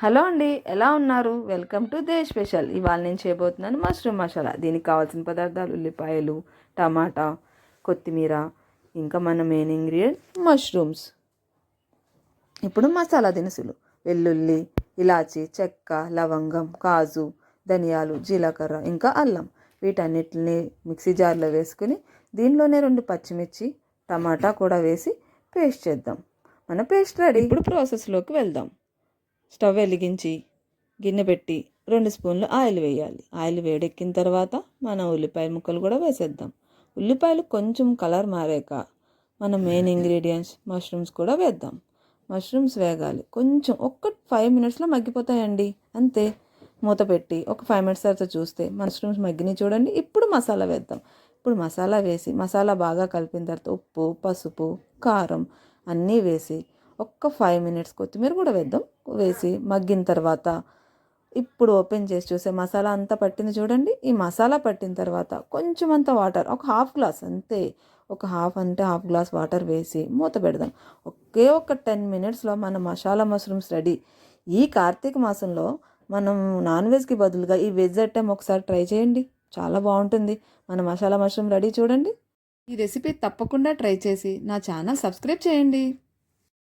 Hello అండి ఎలా ఉన్నారు? Welcome to the special. ఇవాళ నేను చేయబోతున్నాను మష్రూమ్ మసాలా. దీనికి కావాల్సిన పదార్థాలు ఉల్లిపాయలు టమాటా కొత్తిమీర ఇంకా మన మెయిన్ ఇంగ్రీడియంట్ మష్రూమ్స్ ఇప్పుడు మసాలా దినుసులు. వెల్లుల్లి ఇలాచి చెక్క లవంగం కాజు ధనియాలు జీలకర్ర ఇంకా అల్లం. వీటన్నిటిని మిక్సీ జార్లో వేసుకుని దీనిలోనే రెండు పచ్చిమిర్చి టమాటా కూడా వేసి పేస్ట్ చేద్దాం. మన పేస్ట్ రెడీ. ఇప్పుడు ప్రాసెస్లోకి వెళ్దాం. స్టవ్ వెలిగించి గిన్నె పెట్టి రెండు స్పూన్లు ఆయిల్ వేయాలి. ఆయిల్ వేడెక్కిన తర్వాత మనం ఉల్లిపాయ ముక్కలు కూడా వేసేద్దాం. ఉల్లిపాయలు కొంచెం కలర్ మారాక మన మెయిన్ ఇంగ్రీడియంట్స్ మష్రూమ్స్ కూడా వేద్దాం. మష్రూమ్స్ వేగాలి. కొంచెం ఒక్క ఫైవ్ మినిట్స్లో మగ్గిపోతాయండి. అంతే. మూత పెట్టి ఒక ఫైవ్ మినిట్స్ తర్వాత చూస్తే మష్రూమ్స్ మగ్గిని చూడండి. ఇప్పుడు మసాలా వేద్దాం. ఇప్పుడు మసాలా వేసి మసాలా బాగా కలిపిన తర్వాత ఉప్పు పసుపు కారం అన్నీ వేసి ఒక్క ఫైవ్ మినిట్స్ కొత్తిమీర కూడా వేద్దాం. వేసి మగ్గిన తర్వాత ఇప్పుడు ఓపెన్ చేసి చూసే మసాలా అంతా పట్టింది చూడండి. ఈ మసాలా పట్టిన తర్వాత కొంచెం అంత వాటర్ ఒక హాఫ్ గ్లాస్ అంతే. ఒక హాఫ్ అంటే హాఫ్ గ్లాస్ వాటర్ వేసి మూత పెడదాం. ఒకే ఒక టెన్ మినిట్స్లో మన మసాలా మష్రూమ్స్ రెడీ. ఈ కార్తీక మాసంలో మనం నాన్ వెజ్కి బదులుగా ఈ వెజ్ ఐటెం ఒకసారి ట్రై చేయండి. చాలా బాగుంటుంది. మన మసాలా మష్రూమ్ రెడీ చూడండి. ఈ రెసిపీ తప్పకుండా ట్రై చేసి నా ఛానల్ సబ్స్క్రైబ్ చేయండి.